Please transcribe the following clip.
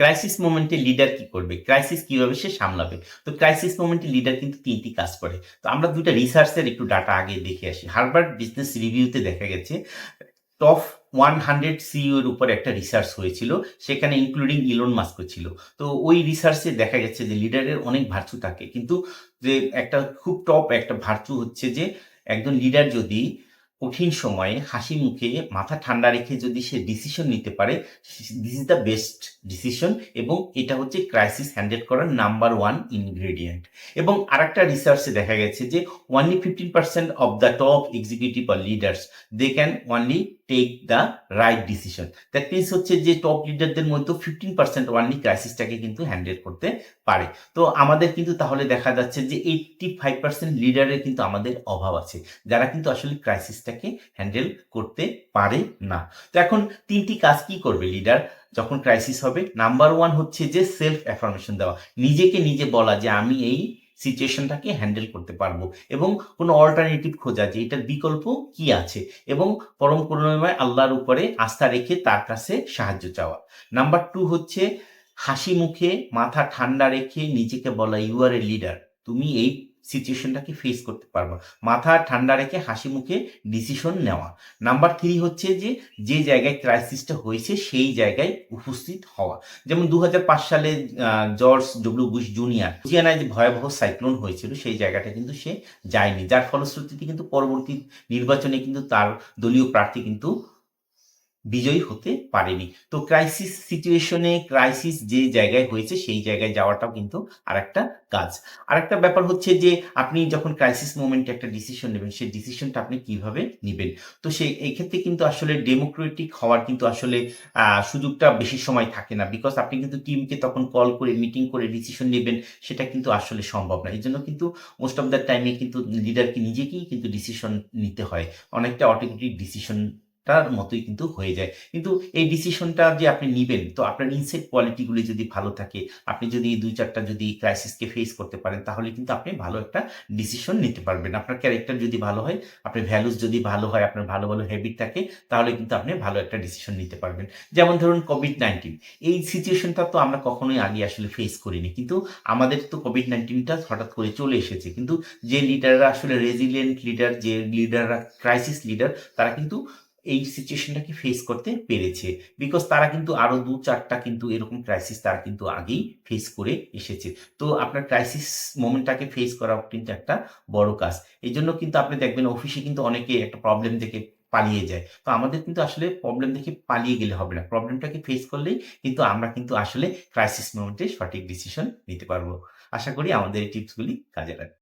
Crisis মোমেন্টে leader কি করবে? ক্রাইসিস কীভাবে সে সামলাবে? তো ক্রাইসিস মোমেন্টে লিডার কিন্তু তিনটি কাজ করে। তো আমরা দুইটা রিসার্চের একটু ডাটা আগে দেখে আসি। হার্ভার্ড বিজনেস রিভিউতে দেখা গেছে টপ ওয়ান হান্ড্রেড সিইও এর উপর একটা রিসার্চ হয়েছিল, সেখানে ইনক্লুডিং ইলন মাস্কও ছিল। তো ওই রিসার্চে দেখা গেছে যে লিডারের অনেক ভার্চু থাকে। কিন্তু যে একটা খুব টপ একটা ভার্চু হচ্ছে যে, একজন লিডার যদি কঠিন সময়ে হাসি মুখে মাথা ঠান্ডা রেখে যদি সে ডিসিশন নিতে পারে this is the best decision এবং এটা হচ্ছে ক্রাইসিস হ্যান্ডেল করার নাম্বার ওয়ান ইনগ্রেডিয়েন্ট এবং আরেকটা রিসার্চে দেখা গেছে যে only fifteen percent of the top executive R leaders they can only take the right decision that means হচ্ছে যে টপ লিডারদের মধ্যে ফিফটিন পার্সেন্ট অনলি ক্রাইসিসটাকে কিন্তু হ্যান্ডেল করতে পারে। তো আমাদের কিন্তু তাহলে দেখা যাচ্ছে যে এইটটি ফাইভ পার্সেন্ট লিডারের কিন্তু আমাদের অভাব আছে। যারা কিন্তু আসলে ক্রাইসিসটাকে হ্যান্ডেল করতে পারে না। তো এখন তিনটি কাজ কি করবে লিডার যখন ক্রাইসিস হবে নাম্বার ওয়ান হচ্ছে যে সেলফ অ্যাফার্মেশন দেওয়া। নিজেকে নিজে বলা যে আমি এই সিচুয়েশনটাকে হ্যান্ডেল করতে পারব। এবং কোনো অল্টারনেটিভ খোঁজা যে এটার বিকল্প কি আছে? এবং পরম করুণাময় আল্লাহর উপরে আস্থা রেখে তার কাছে সাহায্য চাওয়া। নাম্বার টু হচ্ছে হাসি মুখে মাথা ঠান্ডা রেখে নিজেকে বলা ইউ আর এ লিডার তুমি এই সিচুয়েশনটাকে ফেস করতে পারবা। মাথা ঠান্ডা রেখে হাসি মুখে ডিসিশন নেওয়া। নাম্বার থ্রি হচ্ছে যে যে জায়গায় ক্রাইসিসটা হয়েছে সেই জায়গায় উপস্থিত হওয়া। যেমন দু হাজার পাঁচ সালে জর্জ ডব্লিউ বুশ জুনিয়র লুজিয়ানায় যে ভয়াবহ সাইক্লোন হয়েছিল সেই জায়গাটা কিন্তু সে যায়নি। যার ফলশ্রুতিতে কিন্তু পরবর্তী নির্বাচনে কিন্তু তার দলীয় প্রার্থী কিন্তু বিজয়ী হতে পারেনি। তো ক্রাইসিস সিচুয়েশনে ক্রাইসিস যে জায়গায় হয়েছে সেই জায়গায় যাওয়াটাও কিন্তু আরেকটা কাজ। আর একটা ব্যাপার হচ্ছে যে আপনি যখন ক্রাইসিস মোমেন্টে একটা ডিসিশন নেবেন, সেই ডিসিশনটা আপনি কীভাবে নেবেন? তো সেই এই ক্ষেত্রে কিন্তু আসলে ডেমোক্রেটিক হওয়ার কিন্তু আসলে সুযোগটা বেশি সময় থাকে না। বিকজ আপনি কিন্তু টিমকে তখন কল করে মিটিং করে ডিসিশন নেবেন, সেটা কিন্তু আসলে সম্ভব না। এই জন্য কিন্তু মোস্ট অফ দ্য টাইমে কিন্তু লিডারকে নিজেকেই কিন্তু ডিসিশন নিতে হয়। অনেকটা অটোমেটিক ডিসিশন তার মতোই কিন্তু হয়ে যায়। কিন্তু এই ডিসিশনটা যে আপনি নিবেন, তো আপনার ইনসেট কোয়ালিটিগুলি যদি ভালো থাকে, আপনি যদি দুই চারটা যদি ক্রাইসিসকে ফেস করতে পারেন, তাহলে কিন্তু আপনি ভালো একটা ডিসিশন নিতে পারবেন। আপনার ক্যারেক্টার যদি ভালো হয়, আপনার ভ্যালুস যদি ভালো হয়, আপনার ভালো ভালো হ্যাবিট থাকে, তাহলে কিন্তু আপনি ভালো একটা ডিসিশন নিতে পারবেন। যেমন ধরুন কোভিড নাইন্টিন এই সিচুয়েশনটা তো আমরা কখনোই আগে আসলে ফেস করিনি। কিন্তু আমাদের তো কোভিড নাইন্টিনটা হঠাৎ করে চলে এসেছে। কিন্তু যে লিডাররা আসলে রেজিলিয়েন্ট লিডার যে লিডাররা ক্রাইসিস লিডার তারা কিন্তু এই সিচুয়েশনটাকে ফেস করতে পেরেছে? বিকজ তারা কিন্তু আরও দু চারটা কিন্তু এরকম ক্রাইসিস তারা কিন্তু আগেই ফেস করে এসেছে। তো আপনার ক্রাইসিস মোমেন্টটাকে ফেস করা কিন্তু একটা বড় কাজ। এই জন্য কিন্তু আপনি দেখবেন অফিসে কিন্তু অনেকে একটা প্রবলেম দেখে পালিয়ে যায়। তো আমাদের কিন্তু আসলে প্রবলেম দেখে পালিয়ে গেলে হবে না। প্রবলেমটাকে ফেস করলেই কিন্তু আমরা কিন্তু আসলে ক্রাইসিস মোমেন্টে সঠিক ডিসিশন নিতে পারব। আশা করি আমাদের এই টিপসগুলি কাজে লাগবে।